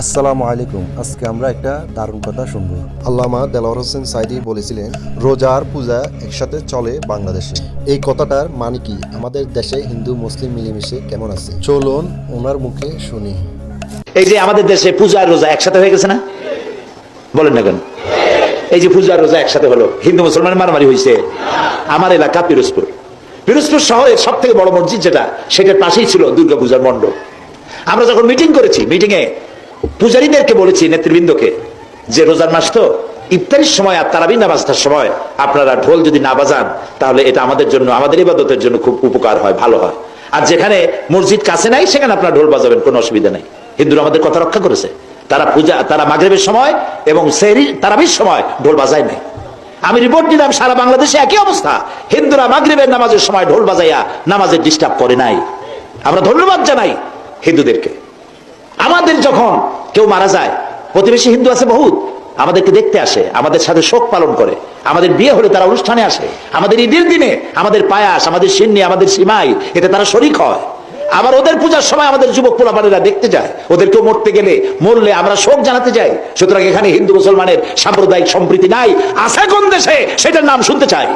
আসসালামু আলাইকুম। আজকে আমরা একটা দারুণ কথা শুনব। আল্লামা দেলাওয়ার হোসেন সাইদি বলেছিলেন, রোজা আর পূজা একসাথে চলে বাংলাদেশে। এই কথাটার মানে কি? আমাদের দেশে হিন্দু, মুসলিম মিলেমিশে কেমন আছে? চলুন ওনার মুখে শুনি। এই যে আমাদের দেশে পূজা আর রোজা একসাথে হয়ে গেছে না? বলেন না কেন? এই যে পূজা আর রোজা একসাথে হলো, হিন্দু মুসলমানের মারামারি হয়েছে আমার এলাকা পিরোজপুর। পিরোজপুর শহরের সব থেকে বড় মসজিদ যেটা, সেটার পাশেই ছিল দুর্গা পূজার মণ্ডপ। আমরা যখন মিটিং করেছি মিটিং এ পূজারীদেরকে বলেছি নেতৃবৃন্দকে, যে রোজার মাস তো ইফতারির সময় আর তারাবি নামাজটার সময় আপনারা ঢোল যদি না বাজান, তাহলে এটা আমাদের জন্য, আমাদের ইবাদতের জন্য খুব উপকার হয়, ভালো হয়। আর যেখানে মসজিদ কাছে নাই, সেখানে আপনারা ঢোল বাজাবেন, কোনো অসুবিধা নেই। হিন্দুরা আমাদের কথা রক্ষা করেছে। তারা পূজা, তারা মাগরেবের সময় এবং সেহরি, তারাবির সময় ঢোল বাজায় নাই। আমি রিপোর্ট দিলাম, সারা বাংলাদেশে একই অবস্থা। হিন্দুরা মাগরিবের নামাজের সময় ঢোল বাজাইয়া নামাজের ডিস্টার্ব করে নাই। আমরা ধন্যবাদ জানাই হিন্দুদেরকে। আমাদের যখন কেউ মারা যায়, প্রতিবেশী হিন্দু আছে বহুত, আমাদেরকে দেখতে আসে, আমাদের সাথে শোক পালন করে, আমাদের বিয়ে হলে তারা অনুষ্ঠানে আসে, আমাদের ঈদের দিনে আমাদের পায়াস, আমাদের সিন্নি, আমাদের সীমাই, এতে তারা শরিক হয়। আবার ওদের পূজার সময় আমাদের যুবক পোলাপানেরা দেখতে যায় ওদেরকেও মরতে গেলে মরলে আমরা শোক জানাতে যাই, সুতরাং এখানে হিন্দু মুসলমানের সাম্প্রদায়িক সম্প্রীতি নাই আছে কোন দেশে সেটার নাম শুনতে চাই।